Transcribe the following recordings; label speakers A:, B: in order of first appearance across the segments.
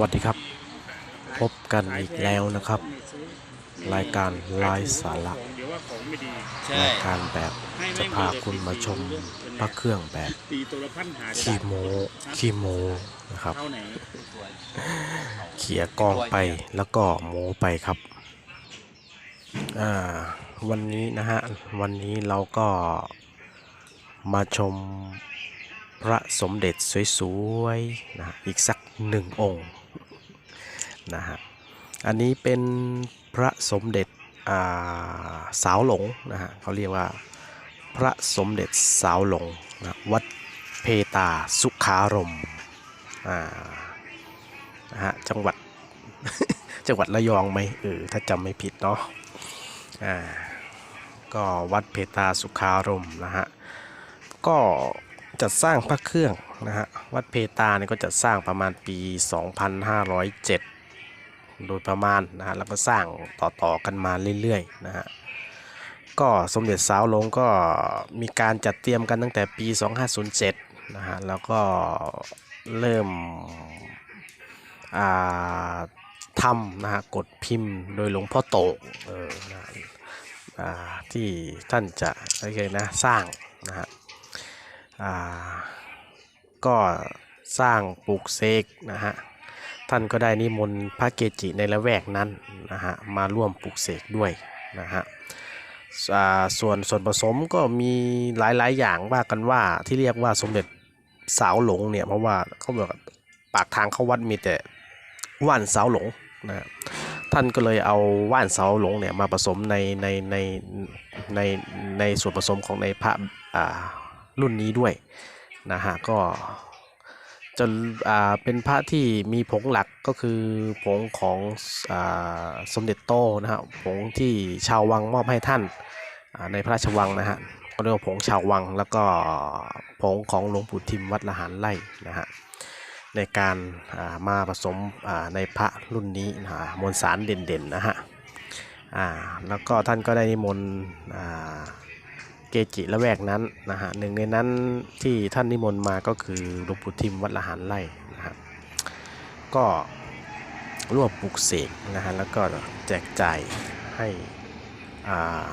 A: วัสดีครับ พบกันอีกแล้วนะครับ รายการไลฟ์สาระรายการแบบจะพาคุณมาชมพระเครื่องแบบ
B: ตี
A: โมขี้โมนะครับ
B: เท่าไหน
A: เขี่ยกองไปแล้วก็โมไปครับอ่าวันนี้นะฮะวันนี้เราก็มาชมพระสมเด็จสวยๆนะอีกสักหนึ่งองค์ นะฮะ อันนี้เป็นพระสมเด็จาสาวหลงนะฮะเขาเรียกว่าพระสมเด็จสาวหลงนะวัดเพตาสุขารมอ่านะฮะจังหวัดจังหวัดระยองไหมเออถ้าจำไม่ผิดเนาะอ่าก็วัดเพตาสุขารมนะฮะก็จัดสร้างพระเครื่องนะฮะวัดเพตาเนี่ยก็จัดสร้างประมาณปี 2507 โดยประมาณนะฮะแล้วก็สร้างต่อๆกันมาเรื่อยๆนะฮะก็สมเด็จสาวลงก็มีการจัดเตรียมกันตั้งแต่ปี 2507นะฮะแล้วก็เริ่มทำนะฮะกดพิมพ์โดยหลวงพ่อโตเออนะที่ท่านจะอะไรยนะสร้างนะฮะก็สร้างปลูกเสกนะฮะ ท่านก็ได้นิมนต์พระเกจิในละแวกนั้นนะฮะมาร่วมปลูกเสกด้วยนะฮะส่วนส่วนผสมก็มีหลายๆ อย่างว่ากันว่าที่เรียกว่าสมเด็จสาวหลงเนี่ยเพราะว่าเขาบอกปากทางเข้าวัดมีแต่ว่านสาวหลงนะท่านก็เลยเอาว่านเสาหลงเนี่ยมาผสมในในในในในส่วนผสมของในพระรุ่นนี้ด้วยนะฮะก็ จะอ่าเป็นพระที่มีผงหลักก็คือผงของอ่าสมเด็จโตนะฮะผงที่ชาววังมอบให้ท่านอ่าในพระราชวังนะฮะก็เรียกว่าผงชาววังแล้วก็ผงของหลวงปู่ทิมวัดละหารไร่นะฮะในการอ่ามาผสมอ่าในพระรุ่นนี้นะฮะมวลสารเด่นๆนะฮะอ่าแล้วก็ท่านก็ได้นิมนต์อ่า เกจิละแวกนั้นนะฮะหนึ่งในนั้นที่ท่านนิมนต์มาก็คือหลวงปู่ทิมวัดละหารไร่นะฮะก็ร่วมปลุกเสกนะฮะแล้วก็แจกจ่ายให้อ่า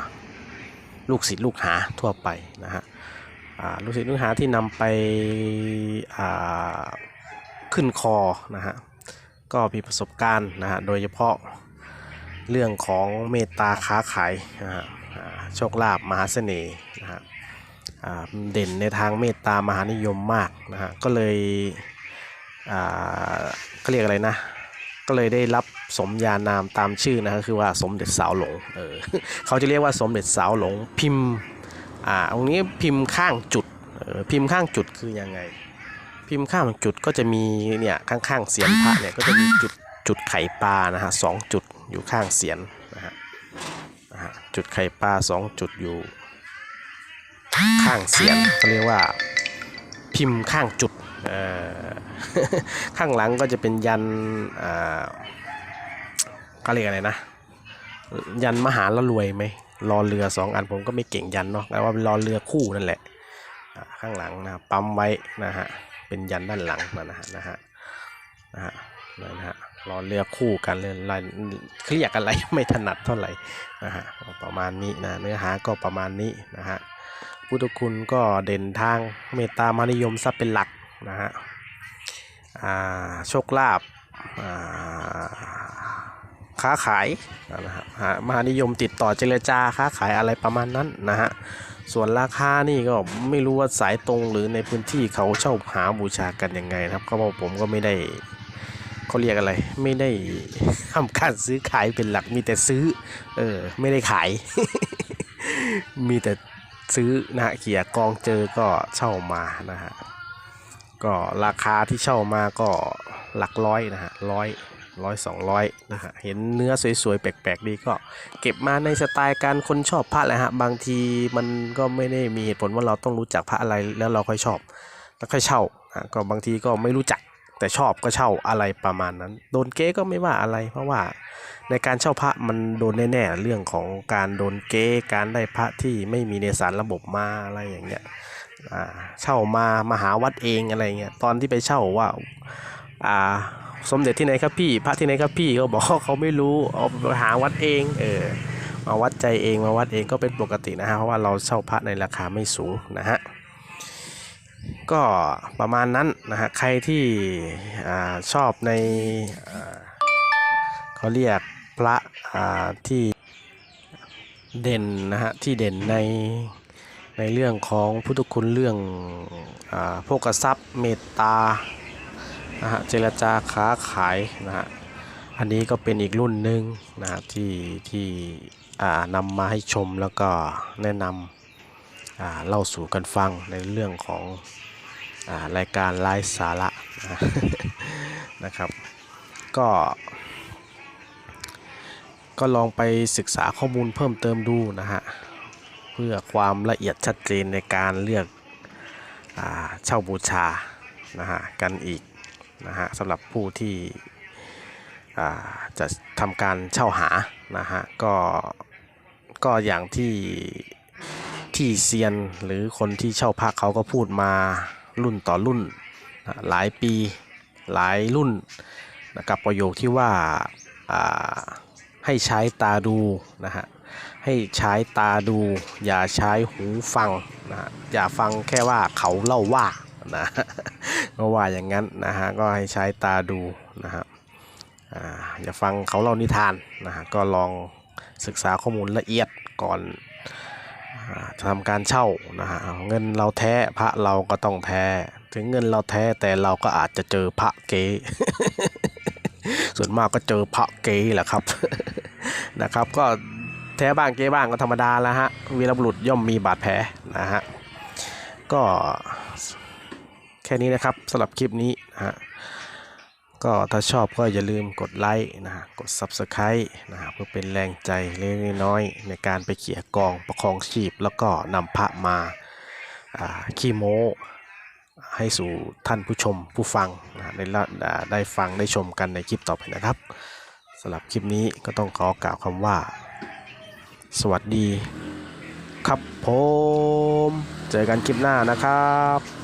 A: ลูกศิษย์ลูกหาทั่วไปนะฮะลูกศิษย์ลูกหาที่นำไปขึ้นคอนะฮะก็มีประสบการณ์นะฮะโดยเฉพาะเรื่องของเมตตาค้าขายนะฮะ โชคลาภมหาเสน่ห์นะฮะเด่นในทางเมตตามหานิยมมากนะฮะก็เลยอ่าก็เรียกอะไรนะก็เลยได้รับสมญานามตามชื่อนะฮะคือว่าสมเด็จสาวหลงเออเขาจะเรียกว่าสมเด็จสาวหลงพิมพ์อ่าตรงนี้พิมพ์ข้างจุดออพิมพ์ข้างจุดคือยังไง พิมพ์ข้างจุดก็จะมีเนี่ยข้างๆเสียนพระเนี่ยก็จะมีจุดจุดไข่ปลานะฮะสองจุดอยู่ข้างเสียน ฮะจุดไข่ปลาสองจุดอยู่ ข้างเสียนเขาเรียกว่าพิมพ์ข้างจุดเอ่อข้างหลังก็จะเป็นยันอ่าเขาเรียกอะไรนะ ยันมหาละรวยไหมรอเรือสองอันผมก็ไม่เก่งยันเนาะแต่ว่าเป็นรอเรือคู่นั่นแหละข้างหลังนะปั๊มไว้นะฮะเป็นยันด้านหลังนะฮะนะฮะนะฮะนะฮะ รอเรือคู่กันเลยลายเครียกอะไรไม่ถนัดเท่าไหร่นะฮะประมาณนี้นะเนื้อหาก็ประมาณนี้นะฮะพุทธคุณก็เด่นทางเมตตามานิยมซะเป็นหลักนะฮะโชคลาภค้าขายนะฮะมหานิยมติดต่อเจรจาค้าขายอะไรประมาณนั้นนะฮะส่วนราคานี่ก็ไม่รู้ว่าสายตรงหรือในพื้นที่เขาเช่าหาบูชากันยังไงนะครับ ก็ผมก็ไม่ได้ เขาเรียกอะไร ไม่ได้ทำการซื้อขายเป็นหลัก มีแต่ซื้อ เออ ไม่ได้ขาย มีแต่ซื้อนะฮะเขี่ยกองเจอก็เช่ามานะฮะ ก็ราคาที่เช่ามาก็หลักร้อยนะฮะร้อยร้อยสองร้อยนะฮะ เห็นเนื้อสวยๆ แปลกๆ ดีก็เก็บมาในสไตล์การคนชอบพระแหละฮะ บางทีมันก็ไม่ได้มีเหตุผลว่าเราต้องรู้จักพระอะไรแล้วเราค่อยชอบ แล้วค่อยเช่านะก็บางทีก็ไม่รู้จัก แต่ชอบก็เช่าอะไรประมาณนั้น โดนเก๊ก็ไม่ว่าอะไร เพราะว่าในการเช่าพระมันโดนแน่ๆเรื่องของการโดนเก๊การได้พระที่ไม่มีในสารระบบมาอะไรอย่างเงี้ยอ่าเช่ามามาหาวัดเองอะไรเงี้ยตอนที่ไปเช่าว่าอ่าสมเด็จที่ไหนครับพี่ พระที่ไหนครับพี่เขาบอกเขาไม่รู้เอาไปหาวัดเองเออมาวัดใจเองมาวัดเองก็เป็นปกตินะฮะเพราะว่าเราเช่าพระในราคาไม่สูงนะฮะ ก็ประมาณนั้นนะฮะใครที่อชอบในเขาเรียกพระที่เด่นนะฮะที่เด่นในในเรื่องของพุทธคุณเรื่องอาโภกทรัพย์เมตตานะฮะเจรจาค้าขายนะฮะอันนี้ก็เป็นอีกรุ่นหนึ่งนะฮะที่ที่นำมาให้ชมแล้วก็แนะนำเล่าสู่กันฟังในเรื่องของ รายการไลฟ์สาระนะครับ ก็ก็ลองไปศึกษาข้อมูลเพิ่มเติมดูนะฮะ เพื่อความละเอียดชัดเจนในการเลือกอเช่าบูชานะฮะกันอีกนะฮะสำหรับผู้ที่จะทำการเช่าหานะฮะก็ก็อย่างที่ที่เซียนหรือคนที่เช่าพักเขาก็พูดมา รุ่นต่อรุ่นนะหลายปีหลายรุ่นนะกับประโยคที่ว่าาให้ใช้ตาดูนะฮะให้ใช้ตาดู อย่าใช้หูฟังนะอย่าฟังแค่ว่าเขาเล่าว่านะก็ว่าอย่างนั้นนะฮะก็ให้ใช้ตาดูนะฮะอย่าฟังเขาเล่านิทานนะฮะก็ลองศึกษาข้อมูลละเอียดก่อน จะทำการเช่านะฮะเงินเราแท้พระเราก็ต้องแท้ ถึงเงินเราแท้แต่เราก็อาจจะเจอพระเก๋ส่วนมากก็เจอพระเก๋แหละครับนะครับ ก็แท้บ้างเก๋บ้างก็ธรรมดาแล้วฮะวีรบุรุษย่อมมีบาดแผลนะฮะก็แค่นี้นะครับสำหรับคลิปนี้นะฮะ ก็ถ้าชอบก็อย่าลืมกดไลค์นะฮะกด Subscribe นะฮะเพื่อเป็นแรงใจเล็กน้อยในการไปเขี่ยกองประคองชีพ แล้วก็นำพระมาขี้โม้ให้สู่ท่านผู้ชมผู้ฟังนะได้ได้ฟังได้ชมกันในคลิปต่อไปนะครับสำหรับคลิปนี้ก็ต้องขอกล่าวคำว่า สวัสดีครับผม เจอกันคลิปหน้านะครับ